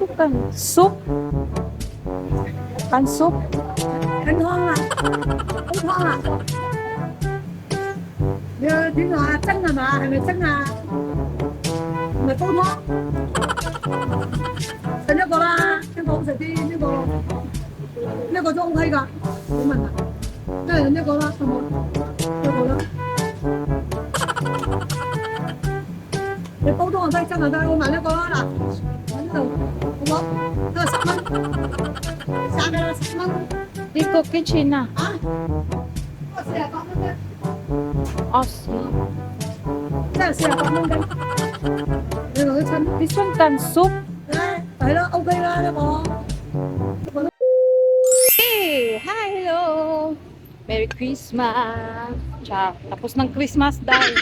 bukan sup kan sup kenapa kenapa dia di mana ceng O K 噶，冇 jong kayak gak 你煲多我西蒸啊，得我买呢个啦。daw. Umo? Ito, sakman. Saan na sakman? Dito, kitchen na. Ah? O, siya, pamundan. O, siya. Siya, siya, pamundan. This one can soup. Ah, hello, okay na na mo. Hey, hi, hello. Merry Christmas. Ciao. Tapos ng Christmas dahil.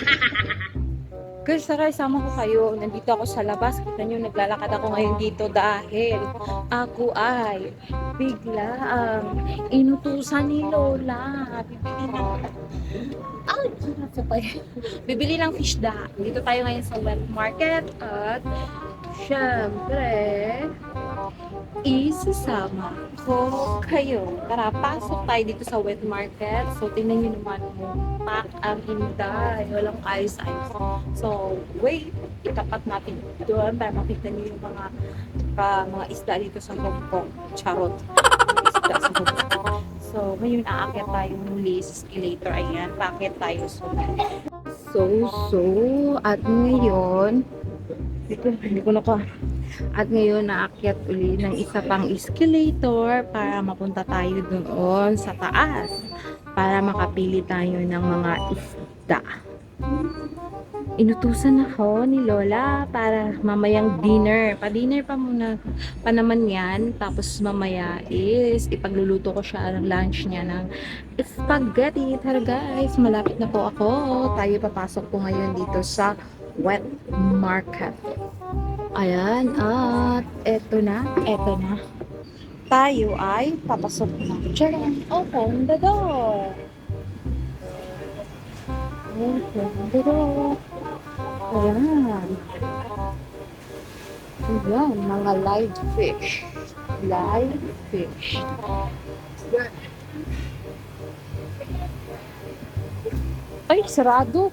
Guys, tara, isama ko kayo. Nandito ako sa labas. Kita nyo, naglalakad ako ngayon dito dahil ako ay biglang inutusan ni Lola. Bibili ng... Ay! Nasapay. Bibili ng isda. Dito tayo ngayon sa wet market at syempre isasama ko kayo. Tara, pasok tayo dito sa wet market. So, tingnan nyo naman kung pack ang inday. Walang ayos-ayos. So, wait. Itapat natin doon para makita nyo yung mga uh, mga isda dito sa Hong Kong. Charot. Isda sa Hong Kong. So, ngayon aakyat tayo muli sa escalator. Ayan, paakyat tayo. So, so, so, at ngayon, dito, hindi ko na at ngayon, naakyat uli ng isa pang escalator para mapunta tayo doon sa taas para makapili tayo ng mga isda. Inutusan ako ni Lola para mamayang dinner. Pa-dinner pa muna pa naman yan. Tapos mamaya is ipagluluto ko siya ng lunch niya ng spaghetti. Tara guys, malapit na po ako. Tayo papasok po ngayon dito sa wet market. Ayan, at eto na, eto na. Tayo ay papasok na. Charan, open the door. Open the door. Ayan. Ayan, mga live fish. Live fish. Ay, sarado.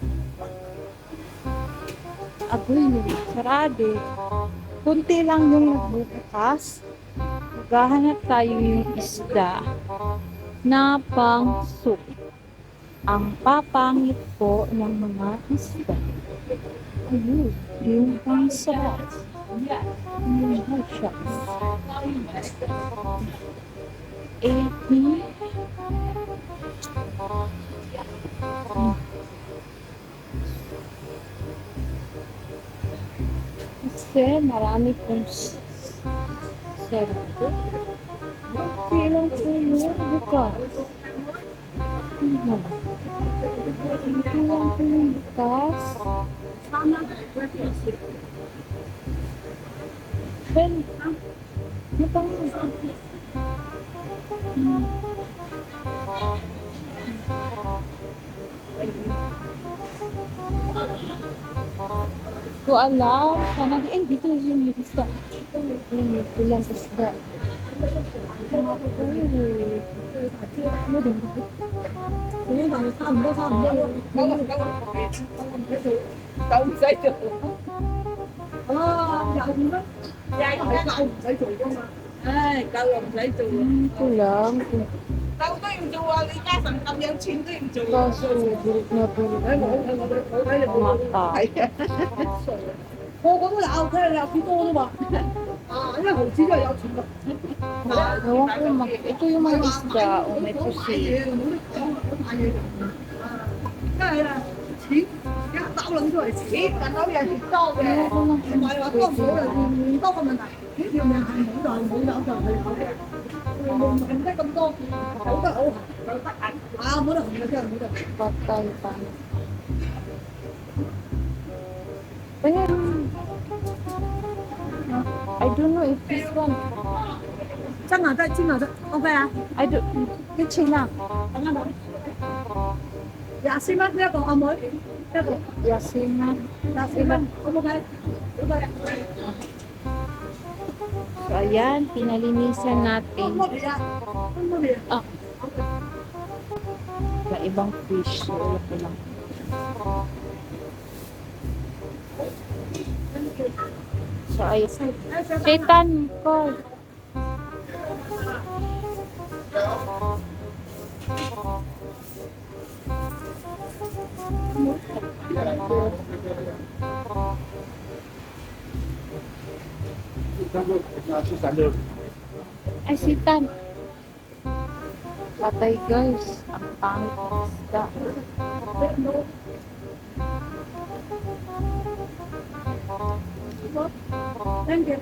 Agoy, sarado. Kunti lang yung nagbubukas. Maghahanap tayo yung isda na pang soup. Ang papangit po ng mga isda. Ayun, yung pang sarap. Yung hushots. Eh, Kasi marami pong sarado. Pilang puno, bukas. Ano? Pilang puno, bukas. Ben, ano pa nga? Hmm. ko alam. Sana di, ay, dito yun yung isda. Ayun, ilang isda. Kulang, kulang. 有都要做啊！李家誠咁有錢都要做。啊！衰嘅，我我睇我睇我睇我睇，個個都有，睇嚟有幾多啫嘛？啊！一毫子都係有錢㗎。嗱，我幫麥，我都要買嘢啊！我唔係出事。我買嘢，我冇得，我買嘢就係啊！真係啊！錢一收撚都係錢，但收嘢係多嘅。我買嘅話，多唔多嘅問題？錢要命係我錯，冇有就係冇嘅。Patay pa. Ayan. I don't know if this one. Chắc ngỏ ra, chim ngỏ ra. Ok à? I don't. Cái chim nào? Dạ xin mắt nhé, còn ông mới. Dạ xin mắt. Dạ xin mắt. Ông ok. Đúng rồi. So, ayan, pinalinisan natin. Oh. Sa ibang fish. So, lang. So, ayan. Chetan, call. Thank you. Ay, sitan. Patay guys. Ang pangit ng isda. Thank you.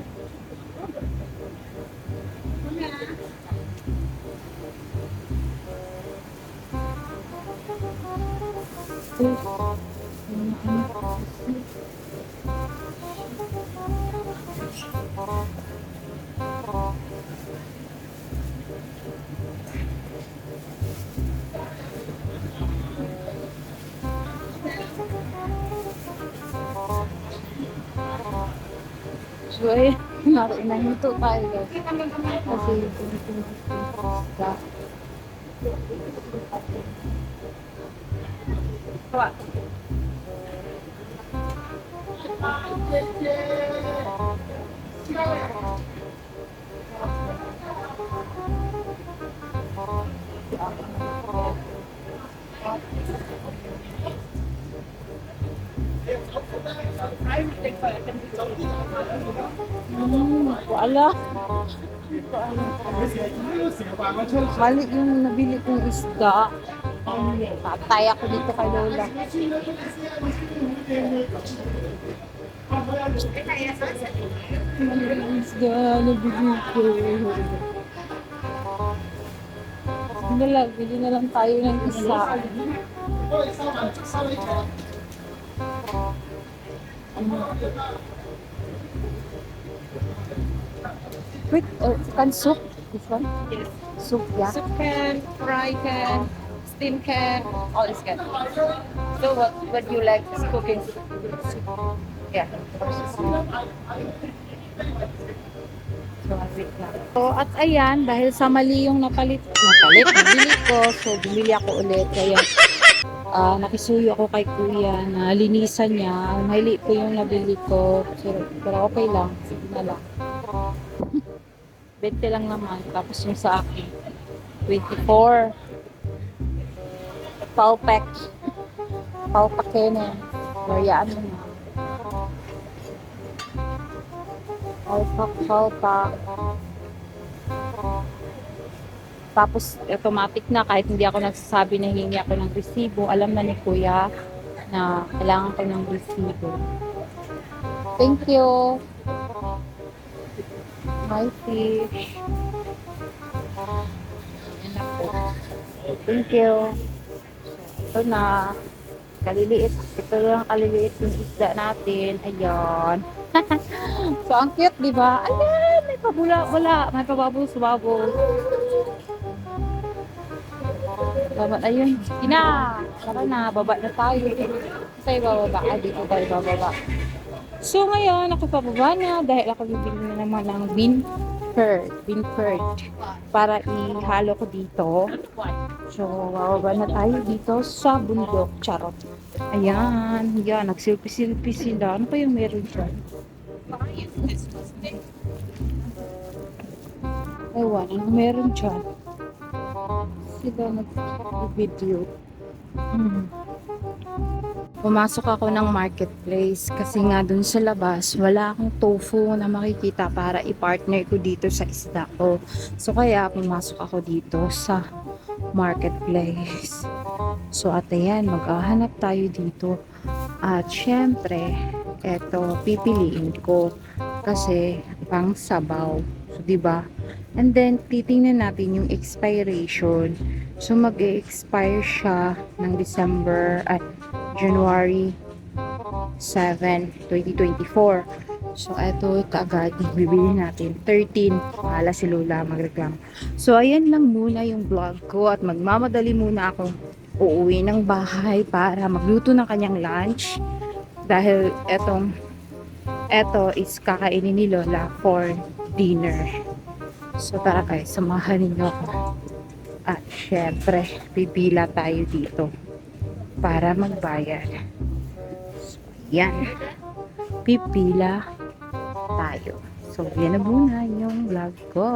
Ano, ano, So, ayun. Nahinto tayo guys. Kasi, isda. Hmm, wala. Mali yung nabili kong isda. Patay ako dito kay Lola. Yung isda nabili ko. Sige na lang, bili na lang tayo ng isa. Wait, uh, can soup? This one? Yes. Soup, yeah. Soup can, fry can, steam can, all is can. So what what you like is cooking? Yeah. So, at ayan, dahil sa mali yung napalit, napalit, nabili ko, so bumili ako ulit. Kaya, ah nakisuyo ako kay kuya na linisan niya. Mali po yung nabili ko. So, pero okay lang. Sige na lang. 20 lang naman. Tapos yung sa akin, 24. Palpak. Palpakene. Bayaan mo na. Palpak. Tapos automatic na kahit hindi ako nagsasabi na hingi ako ng resibo, alam na ni kuya na kailangan ko ng resibo. Thank you. My fish. Thank you. Ito na. Kaliliit. Ito lang kaliliit yung isda natin. Ayan. so, ang cute, di ba? Ayan, may pabula, wala. May pababos-babos. Baba, ayun. Sige na. Tara na, baba na tayo. Tayo bababa. Ah, dito tayo bababa. So, ngayon, ako na dahil ako bibili na naman ng bean curd. Bean curd. Para ihalo ko dito. So, bababa na tayo dito sa bundok. Charot. Ayan. Yan, nagsilpi-silpi sila. Ano pa yung meron dyan? Ewan, ano meron dyan? Sila nag-video. Hmm. Pumasok ako ng marketplace kasi nga dun sa labas, wala akong tofu na makikita para i-partner ko dito sa isda ko. So kaya pumasok ako dito sa marketplace. So at ayan, maghahanap tayo dito. At syempre, eto, pipiliin ko kasi pang sabaw. So, di ba? And then, titingnan natin yung expiration. So, mag-expire siya ng December at January 7, 2024. So, eto kaagad, bibili natin. 13. Hala si Lola magreklamo. So, ayan lang muna yung vlog ko at magmamadali muna akong uuwi ng bahay para magluto ng kanyang lunch. Dahil etong eto is kakainin ni Lola for dinner. So tara guys, samahan ninyo ako. At syempre, pipila tayo dito para magbayad. So, yan. Pipila tayo. So, yan na muna yung vlog ko.